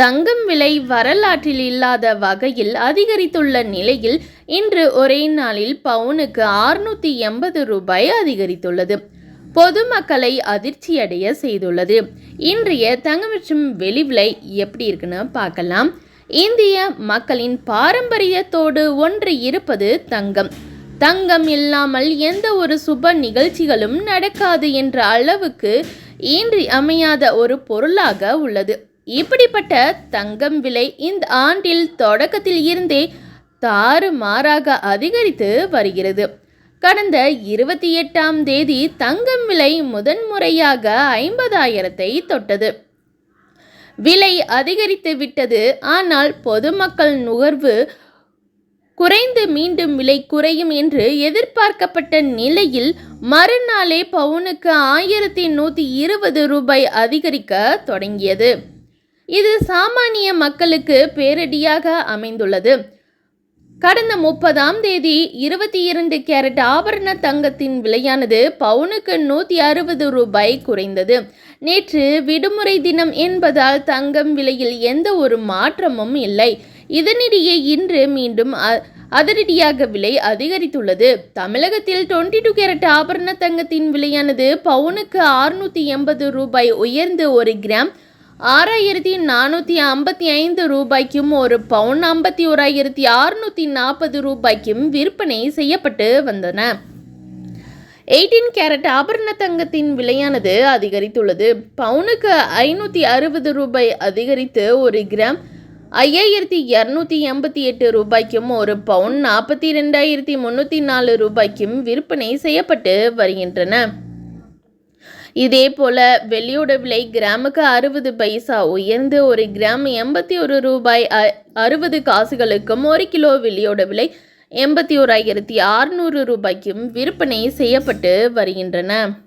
தங்கம் விலை வரலாற்றில் இல்லாத வகையில் அதிகரித்துள்ள நிலையில் இன்று ஒரே நாளில் பவுனுக்கு ஆறுநூற்றி எண்பது ரூபாய் அதிகரித்துள்ளது. பொதுமக்களை அதிர்ச்சியடைய செய்துள்ளது. இன்றைய தங்கம் மற்றும் வெளி விலை எப்படி இருக்குன்னு பார்க்கலாம். இந்திய மக்களின் பாரம்பரியத்தோடு ஒன்று இருப்பது தங்கம். தங்கம் இல்லாமல் எந்த ஒரு சுப நிகழ்ச்சிகளும் நடக்காது என்ற அளவுக்கு இன்றி அமையாத ஒரு பொருளாக உள்ளது. இப்படிப்பட்ட தங்கம் விலை இந்த ஆண்டில் தொடக்கத்தில் இருந்தே தாறுமாறாக அதிகரித்து வருகிறது. கடந்த இருபத்தி எட்டாம் தேதி தங்கம் விலை முதன்முறையாக ஐம்பதாயிரத்தை தொட்டது. விலை அதிகரித்து விட்டது. ஆனால் பொதுமக்கள் நுகர்வு குறைந்து மீண்டும் விலை குறையும் என்று எதிர்பார்க்கப்பட்ட நிலையில் மறுநாளே பவுனுக்கு ஆயிரத்தி நூற்றி இருபது ரூபாய் அதிகரிக்க தொடங்கியது. இது சாமானிய மக்களுக்கு பேரடியாக அமைந்துள்ளது. கடந்த முப்பதாம் தேதி இருபத்தி இரண்டு கேரட் ஆபரண தங்கத்தின் விலையானது பவுனுக்கு நூற்றி அறுபது ரூபாய் குறைந்தது. நேற்று விடுமுறை தினம் என்பதால் தங்கம் விலையில் எந்த ஒரு மாற்றமும் இல்லை. இதனிடையே இன்று மீண்டும் அதிரடியாக விலை அதிகரித்துள்ளது. தமிழகத்தில் டுவெண்ட்டி டூ கேரட் ஆபரண தங்கத்தின் விலையானது பவுனுக்கு ஆறுநூற்றி எண்பது ரூபாய் உயர்ந்து ஒரு கிராம் ஆறாயிரத்தி நானூற்றி ஐம்பத்தி ஐந்து ரூபாய்க்கும் ஒரு பவுன் ஐம்பத்தி ஓராயிரத்தி அறுநூற்றி நாற்பது ரூபாய்க்கும் விற்பனை செய்யப்பட்டு வந்தன. எயிட்டீன் கேரட் ஆபரண தங்கத்தின் விலையானது அதிகரித்துள்ளது. பவுனுக்கு ஐநூற்றி அறுபது ரூபாய் அதிகரித்து ஒரு கிராம் ஐயாயிரத்தி இரநூத்தி எண்பத்தி எட்டு ரூபாய்க்கும் ஒரு பவுன் நாற்பத்தி ரெண்டாயிரத்தி முந்நூற்றி நாலு ரூபாய்க்கும் விற்பனை செய்யப்பட்டு வருகின்றன. இதே போல் வெள்ளியோட விலை கிராமுக்கு அறுபது பைசா உயர்ந்து ஒரு கிராம் எண்பத்தி ஒரு ரூபாய் அறுபது காசுகளுக்கும் ஒரு கிலோ வெள்ளியோட விலை எண்பத்தி ஓராயிரத்தி அறுநூறு ரூபாய்க்கும் விற்பனை செய்யப்பட்டு வருகின்றன.